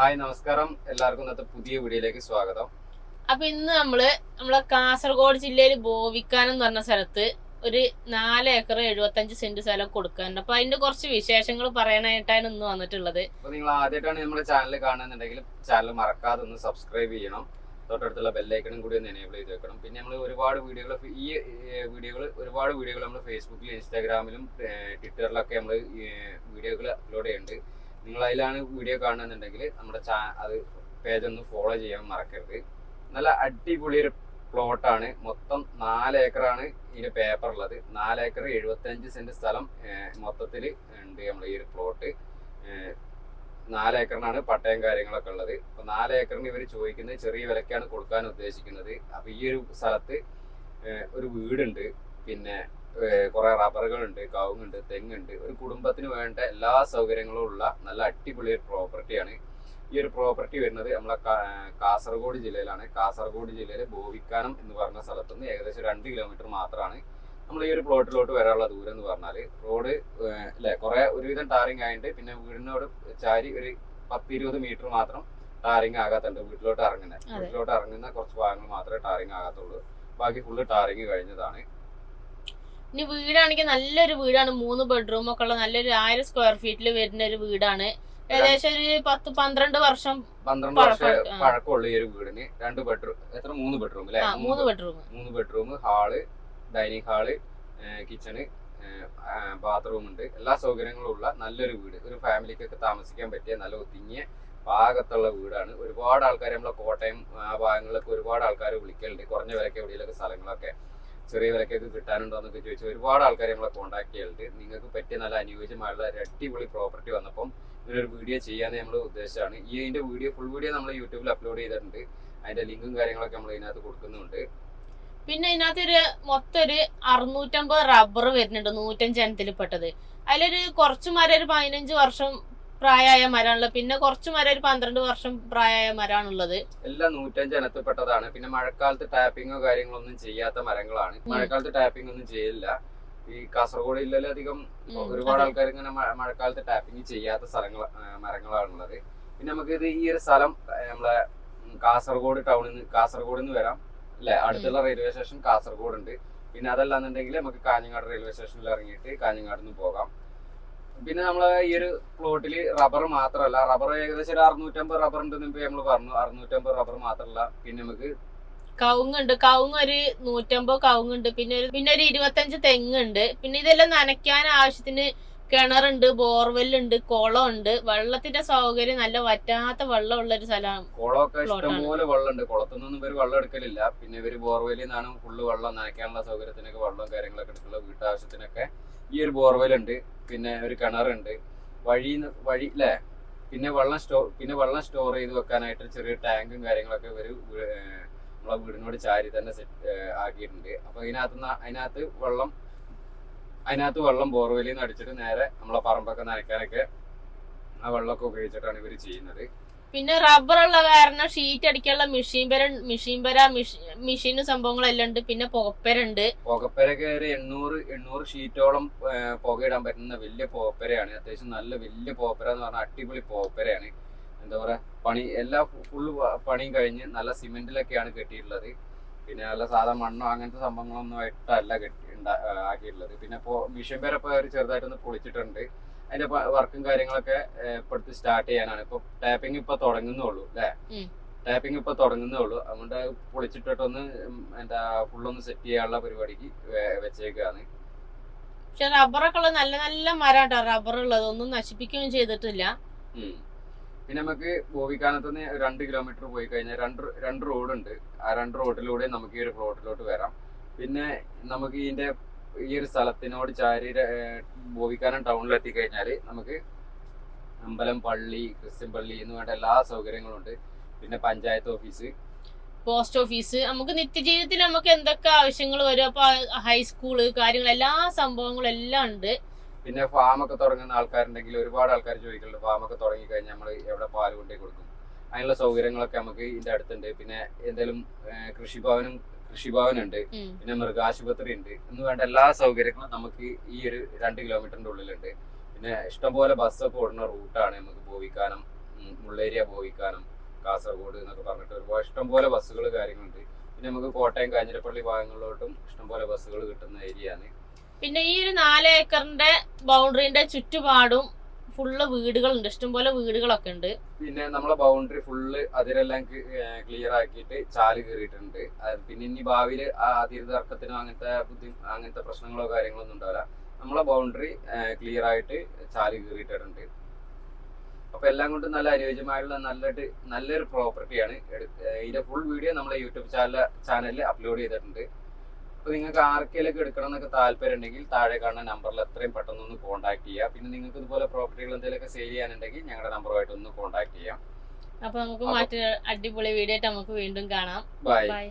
Hi നമസ്കാരം. എല്ലാവർക്കും ഇന്നത്തെ പുതിയ വീഡിയോയിലേക്ക് സ്വാഗതം. അപ്പൊ ഇന്ന് നമ്മൾ നമ്മളെ കാസർഗോഡ് ജില്ലയിൽ ബോവിക്കാനം എന്ന് പറഞ്ഞ സ്ഥലത്ത് ഒരു നാല് ഏക്കർ എഴുപത്തഞ്ച് സെന്റ് സ്ഥലം കൊടുക്കാനുണ്ട്. അപ്പൊ അതിന്റെ കുറച്ച് വിശേഷങ്ങൾ പറയാനായിട്ടാണ് ഇന്ന് വന്നിട്ടുള്ളത്. അപ്പൊ നിങ്ങൾ ആദ്യമായിട്ടാണ് നമ്മുടെ ചാനൽ കാണുന്നുണ്ടെങ്കിൽ ചാനൽ മറക്കാതെ ഒന്ന് സബ്സ്ക്രൈബ് ചെയ്യണം. തൊട്ടടുത്തുള്ള ബെല്ലൈക്കണും കൂടി ഒന്ന് എനേബിൾ ചെയ്ത് വെക്കണം. പിന്നെ നമ്മൾ ഒരുപാട് വീഡിയോകൾ ഈ വീഡിയോകൾ ഒരുപാട് വീഡിയോകൾ നമ്മൾ ഫേസ്ബുക്കിലും ഇൻസ്റ്റാഗ്രാമിലും ട്വിറ്ററിലൊക്കെ നമ്മൾ വീഡിയോകൾ അപ്ലോഡ് ചെയ്യുന്നുണ്ട്. നിങ്ങൾ അതിലാണ് വീഡിയോ കാണുന്നുണ്ടെങ്കിൽ നമ്മുടെ ചാ അത് പേജ് ഒന്ന് ഫോളോ ചെയ്യാൻ മറക്കരുത്. നല്ല അടിപൊളി ഒരു പ്ലോട്ടാണ് മൊത്തം നാല് ഏക്കറാണ് ഇതിന്റെ പേപ്പർ ഉള്ളത്. നാല് ഏക്കർ എഴുപത്തഞ്ച് സെന്റ് സ്ഥലം മൊത്തത്തിൽ ഉണ്ട് നമ്മൾ ഈ ഒരു പ്ലോട്ട് നാല് ഏക്കറിനാണ് പട്ടയം കാര്യങ്ങളൊക്കെ ഉള്ളത്. അപ്പൊ നാല് ഏക്കറിന് ഇവർ ചോദിക്കുന്നത് ചെറിയ വിലക്കാണ് കൊടുക്കാൻ ഉദ്ദേശിക്കുന്നത്. അപ്പൊ ഈ ഒരു സ്ഥലത്ത് ഒരു വീടുണ്ട്. പിന്നെ കുറെ റബ്ബറുകളുണ്ട് കവുങ്ങുണ്ട് തെങ്ങുണ്ട്. ഒരു കുടുംബത്തിന് വേണ്ട എല്ലാ സൗകര്യങ്ങളും ഉള്ള നല്ല അടിപൊളി ഒരു പ്രോപ്പർട്ടിയാണ് ഈ ഒരു പ്രോപ്പർട്ടി വരുന്നത് നമ്മളെ കാസർഗോഡ് ജില്ലയിലാണ്. കാസർഗോഡ് ജില്ലയിലെ ബോവിക്കാനം എന്ന് പറഞ്ഞ സ്ഥലത്ത് നിന്ന് ഏകദേശം രണ്ട് കിലോമീറ്റർ മാത്രമാണ് നമ്മൾ ഈ ഒരു പ്ലോട്ടിലോട്ട് വരാനുള്ള ദൂരം എന്ന് പറഞ്ഞാൽ റോഡ് അല്ലെ കുറെ ഒരുവിധം ടാറിങ് ആയിട്ട് പിന്നെ വീടിനോട് ചാരി ഒരു പത്ത് ഇരുപത് മീറ്റർ മാത്രം ടാറിങ് ആകാത്തുണ്ട് വീട്ടിലോട്ട് ഇറങ്ങുന്നത്. വീട്ടിലോട്ട് ഇറങ്ങുന്ന കുറച്ച് ഭാഗങ്ങൾ മാത്രമേ ടാറിങ് ആകാത്തുള്ളൂ. ബാക്കി ഫുള്ള് ടാറിങ് കഴിഞ്ഞതാണ്. ഇനി വീടാണെങ്കിൽ നല്ലൊരു വീടാണ്. മൂന്ന് ബെഡ്റൂം ഒക്കെ ഉള്ള നല്ലൊരു ആയിരം സ്ക്വയർ ഫീറ്റിൽ വരുന്ന ഒരു വീടാണ്. ഏകദേശം ഒരു പത്ത് പന്ത്രണ്ട് വർഷം പന്ത്രണ്ട് വർഷം പഴക്കമുള്ള ഈ ഒരു വീടിന്. രണ്ട് ബെഡ്റൂം എത്ര? മൂന്ന് ബെഡ്റൂം അല്ലേ? മൂന്ന് ബെഡ്റൂം മൂന്ന് bedroom hall dining hall kitchen bathroom ഉണ്ട്. എല്ലാ സൗകര്യങ്ങളും ഉള്ള നല്ലൊരു വീട്. ഒരു ഫാമിലിക്കൊക്കെ താമസിക്കാൻ പറ്റിയ നല്ല ഒതുങ്ങിയ ഭാഗത്തുള്ള വീടാണ്. ഒരുപാട് ആൾക്കാർ നമ്മളെ കോട്ടയം ആ ഭാഗങ്ങളിലൊക്കെ ഒരുപാട് ആൾക്കാർ വിളിക്കലുണ്ട്. കുറഞ്ഞ വിലക്ക് എവിടെയെങ്കിലൊക്കെ സ്ഥലങ്ങളൊക്കെ ചെറിയ വിലക്കൊക്കെ കിട്ടാനുണ്ടോ എന്നൊക്കെ ചോദിച്ച് ഒരുപാട് ആൾക്കാർ നമ്മളെ കോൺടാക്ട് ചെയ്യലുണ്ട്. നിങ്ങൾക്ക് പറ്റിയ നല്ല അനുയോജ്യമായുള്ള ഒരു അടിപൊളി പ്രോപ്പർട്ടി വന്നപ്പം ഇതിനൊരു വീഡിയോ ചെയ്യാൻ നമ്മൾ ഉദ്ദേശിച്ചാണ് ഈ അതിന്റെ വീഡിയോ ഫുൾ വീഡിയോ നമ്മൾ യൂട്യൂബിൽ അപ്ലോഡ് ചെയ്തിട്ടുണ്ട്. അതിന്റെ ലിങ്കും കാര്യങ്ങളൊക്കെ നമ്മൾ ഇതിനകത്ത് കൊടുക്കുന്നുണ്ട്. പിന്നെ ഇതിനകത്ത് ഒരു മൊത്തം ഒരു അറുന്നൂറ്റമ്പത് റബ്ബർ വരുന്നുണ്ട് നൂറ്റഞ്ച് എണ്ണത്തിൽ പെട്ടത് അതിലൊരു കുറച്ചു ഒരു പതിനഞ്ച് വർഷം പ്രായമായ മരമാണുള്ളത് പിന്നെ കുറച്ച് മരം ഒരു പന്ത്രണ്ട് വർഷം പ്രായമായ മരമാണുള്ളത് എല്ലാം നൂറ്റഞ്ച് ഇനത്തിൽപ്പെട്ടതാണ്. പിന്നെ മഴക്കാലത്ത് ടാപ്പിങ്ങോ കാര്യങ്ങളോ ഒന്നും ചെയ്യാത്ത മരങ്ങളാണ്. മഴക്കാലത്ത് ടാപ്പിംഗ് ഒന്നും ചെയ്യില്ല ഈ കാസർഗോഡ് ജില്ലയിൽ അധികം ഒരുപാട് ആൾക്കാർ ഇങ്ങനെ മഴ- മഴക്കാലത്ത് ടാപ്പിംഗ് ചെയ്യാത്ത സ്ഥലങ്ങൾ മരങ്ങളാണുള്ളത്. പിന്നെ നമുക്ക് ഇത് ഈ ഒരു സ്ഥലം നമ്മളെ കാസർഗോഡ് ടൗണിൽ നിന്ന് കാസർഗോഡ് നിന്ന് വരാം. അല്ലെ? അടുത്തുള്ള റെയിൽവേ സ്റ്റേഷൻ കാസർഗോഡ് ഉണ്ട് പിന്നെ അതല്ലാന്നുണ്ടെങ്കിൽ നമുക്ക് കാഞ്ഞങ്ങാട് റെയിൽവേ സ്റ്റേഷനിൽ ഇറങ്ങിയിട്ട് കാഞ്ഞങ്ങാട് നിന്ന് പോകാം. പിന്നെ നമ്മൾ ഈ ഒരു പ്ലോട്ടിൽ റബ്ബർ മാത്രമല്ല റബ്ബർ ഏകദേശം ഒരു അറുന്നൂറ്റമ്പത് റബ്ബർ ഇപ്പൊ നമ്മൾ പറഞ്ഞു. അറുന്നൂറ്റമ്പത് റബ്ബർ മാത്രമല്ല പിന്നെ നമുക്ക് കവുങ്ങുണ്ട്. കവുങ്ങ് ഒരു നൂറ്റമ്പത് കവുങ്ങുണ്ട്. പിന്നെ ഒരു പിന്നെ ഒരു ഇരുപത്തഞ്ച് തെങ്ങുണ്ട് പിന്നെ ഇതെല്ലാം നനയ്ക്കാൻ ആവശ്യത്തിന് കിണറുണ്ട് ബോർവെല്ലുണ്ട് ഉണ്ട് വെള്ളത്തിന്റെ സൗകര്യം നല്ല വറ്റാത്ത വെള്ളമുള്ള ഒരു സ്ഥലമാണ്. കുളമൊക്കെ. ഇഷ്ടംപോലെ വെള്ളമുണ്ട്. കുളത്തുനിന്നൊന്നും ഇവർ വെള്ളം എടുക്കലില്ല. പിന്നെ ഇവർ ബോർവെല്ലിൽ നിന്നാണ് ഫുള്ള് വെള്ളം നനയ്ക്കാനുള്ള സൗകര്യത്തിനൊക്കെ വെള്ളം കാര്യങ്ങളൊക്കെ എടുക്കുള്ള വീട്ടാവശ്യത്തിനൊക്കെ ഈ ഒരു ബോർവെൽ ഉണ്ട് പിന്നെ ഒരു കിണറുണ്ട്. വഴി വഴി അല്ലേ പിന്നെ വെള്ളം സ്റ്റോർ പിന്നെ വെള്ളം സ്റ്റോർ ചെയ്ത് വെക്കാനായിട്ട് ചെറിയ ടാങ്കും കാര്യങ്ങളൊക്കെ ഏർ നമ്മളെ വീടിനോട് ചാരി തന്നെ സെറ്റ് ആക്കിയിട്ടുണ്ട്. അപ്പൊ അതിനകത്ത് അതിനകത്ത് വെള്ളം അതിനകത്ത് വെള്ളം ബോർവെല്ലിൽ നിന്ന് അടിച്ചിട്ട് നേരെ നമ്മളെ പറമ്പൊക്കെ നനയ്ക്കാനൊക്കെ ആ വെള്ളമൊക്കെ ഉപയോഗിച്ചിട്ടാണ് ഇവർ ചെയ്യുന്നത്. പിന്നെ റബ്ബർ ഉള്ള കാരണം ഷീറ്റ് അടിക്കാനുള്ള മെഷീൻ പെര മെഷീൻ പെര മെഷീൻ സംഭവങ്ങളെല്ലാം ഉണ്ട്. പിന്നെ പുകപ്പെരുണ്ട് പുകപ്പെരൊക്കെ ഒരു എണ്ണൂറ് എണ്ണൂറ് ഷീറ്റോളം പുകയിടാൻ പറ്റുന്ന വലിയ പുകപ്പെരയാണ്. അത്യാവശ്യം നല്ല വലിയ പുകപ്പെര എന്ന് പറഞ്ഞാൽ അടിപൊളി പുകപ്പെരയാണ്. എന്താ പറയാ പണി എല്ലാ ഫുള്ള് പണിയും കഴിഞ്ഞ് നല്ല സിമെന്റിലൊക്കെയാണ് കെട്ടിയിട്ടുള്ളത്. പിന്നെ നല്ല സാധാ മണ്ണോ അങ്ങനത്തെ സംഭവങ്ങളൊന്നും ഇട്ടല്ല കെട്ടി ആക്കിയിട്ടുള്ളത്. പിന്നെ ഇപ്പോ മിഷൻ പേരെ ഇപ്പോൾ അവർ ചെറുതായിട്ടൊന്ന് പൊളിച്ചിട്ടുണ്ട്. അതിന്റെ വർക്കും കാര്യങ്ങളൊക്കെ ഇപ്പോഴത്തെ സ്റ്റാർട്ട് ചെയ്യാനാണ്. ഇപ്പൊ ടാപ്പിംഗ് ഇപ്പൊ തുടങ്ങുന്നുള്ളൂ അല്ലേ. ടാപ്പിംഗ് ഇപ്പൊ തുടങ്ങുന്നേ ഉള്ളൂ അതുകൊണ്ട് പൊളിച്ചിട്ടിട്ടൊന്ന് എന്താ ഫുള്ളൊന്ന് സെറ്റ് ചെയ്യാനുള്ള പരിപാടിക്ക് വെച്ചേക്കാണ്. പക്ഷെ റബ്ബറൊക്കെ ഉള്ള നല്ല നല്ല മരം കേട്ടോ റബ്ബർ ഉള്ളത്. ഒന്നും നശിപ്പിക്കുകയും ചെയ്തിട്ടില്ല. പിന്നെ നമുക്ക് ബോവിക്കാനത്ത് നിന്ന് രണ്ട് കിലോമീറ്റർ പോയി കഴിഞ്ഞാൽ രണ്ട് രണ്ട് റോഡുണ്ട് ആ രണ്ട് റോഡിലൂടെ നമുക്ക് ഈ ഒരു പ്ലോട്ടിലോട്ട് വരാം. പിന്നെ നമുക്ക് ഇതിന്റെ ഈ ഒരു സ്ഥലത്തിനോട് ചാരി ബോവിക്കാനം ടൗണിൽ എത്തിക്കഴിഞ്ഞാൽ നമുക്ക് അമ്പലം പള്ളി ക്രിസ്ത്യൻ പള്ളി എന്ന് വേണ്ട എല്ലാ സൗകര്യങ്ങളും ഉണ്ട്. പിന്നെ പഞ്ചായത്ത് ഓഫീസ്. Post office. നമുക്ക് നിത്യജീവിതത്തിൽ നമുക്ക് എന്തൊക്കെ ആവശ്യങ്ങൾ വരും? അപ്പൊ ഹൈസ്കൂൾ കാര്യങ്ങൾ എല്ലാ സംഭവങ്ങളും എല്ലാം ഉണ്ട്. പിന്നെ ഫാമൊക്കെ തുടങ്ങുന്ന ആൾക്കാരുണ്ടെങ്കിൽ ഒരുപാട് ആൾക്കാർ ചോദിക്കുന്നുണ്ട് ഫാമൊക്കെ തുടങ്ങി കഴിഞ്ഞാൽ നമ്മൾ എവിടെ പാൽ കൊണ്ടേ കൊടുക്കും? അതിനുള്ള സൗകര്യങ്ങളൊക്കെ നമുക്ക് ഇതിന്റെ അടുത്തുണ്ട്. പിന്നെ എന്തെങ്കിലും കൃഷിഭവനും കൃഷിഭവനുണ്ട്. പിന്നെ മൃഗാശുപത്രി ഉണ്ട്. എന്ന് വേണ്ട എല്ലാ സൗകര്യങ്ങളും നമുക്ക് ഈ ഒരു രണ്ട് കിലോമീറ്ററിന്റെ ഉള്ളിലുണ്ട്. പിന്നെ ഇഷ്ടംപോലെ ബസ്സൊക്കെ ഓടുന്ന റൂട്ടാണ് നമുക്ക് ബോവിക്കാനം മുള്ളേരിയ ബോവിക്കാനം കാസർഗോഡ് എന്നൊക്കെ പറഞ്ഞിട്ട് ഒരുപാട് ഇഷ്ടംപോലെ ബസ്സുകൾ കാര്യങ്ങളുണ്ട്. പിന്നെ നമുക്ക് കോട്ടയം കാഞ്ഞിരപ്പള്ളി ഭാഗങ്ങളിലോട്ടും ഇഷ്ടംപോലെ ബസ്സുകൾ കിട്ടുന്ന ഏരിയയാണ് ആണ്. പിന്നെ ഈ ഒരു നാല് ഏക്കറിന്റെ ബൗണ്ടറിന്റെ ചുറ്റുപാടും ഫുള്ള് വീടുകളുണ്ട്. ഇഷ്ടംപോലെ വീടുകളൊക്കെ ഉണ്ട്. പിന്നെ നമ്മളെ ബൗണ്ടറി ഫുള്ള് അതിരെല്ലാം ക്ലിയർ ആക്കിയിട്ട് ചാൽ കയറിയിട്ടുണ്ട് പിന്നെ ഇനി ഭാവിയിൽ ആ അതിര് തർക്കത്തിനോ അങ്ങനത്തെ ബുദ്ധി അങ്ങനത്തെ പ്രശ്നങ്ങളോ കാര്യങ്ങളോ ഒന്നും ഉണ്ടാവില്ല. നമ്മളെ ബൗണ്ടറി ക്ലിയർ ആയിട്ട് ചാൽ കയറിയിട്ടുണ്ട് അപ്പൊ എല്ലാം കൊണ്ടും നല്ല അനുയോജ്യമായുള്ള നല്ലൊരു നല്ലൊരു പ്രോപ്പർട്ടിയാണ് ഇതിന്റെ ഫുൾ വീഡിയോ നമ്മളെ യൂട്യൂബ് ചാനൽ ചാനലിൽ അപ്ലോഡ് ചെയ്തിട്ടുണ്ട്. അപ്പൊ നിങ്ങൾക്ക് ആർക്കെങ്കിലൊക്കെ എടുക്കണം എന്നൊക്കെ താല്പര്യം ഉണ്ടെങ്കിൽ താഴെ കാണുന്ന നമ്പറിൽ എത്രയും പെട്ടെന്ന് ഒന്ന് കോൺടാക്ട് ചെയ്യുക പിന്നെ നിങ്ങൾക്ക് ഇതുപോലെ പ്രോപ്പർട്ടികൾ എന്തെങ്കിലുമൊക്കെ സെയിൽ ചെയ്യാനുണ്ടെങ്കിൽ ഞങ്ങളുടെ നമ്പറുമായിട്ട് ഒന്ന് കോൺടാക്ട് ചെയ്യാം. അപ്പൊ നമുക്ക് മറ്റൊരു അടിപൊളി വീഡിയോ ആയിട്ട് നമുക്ക് വീണ്ടും കാണാം. ബൈ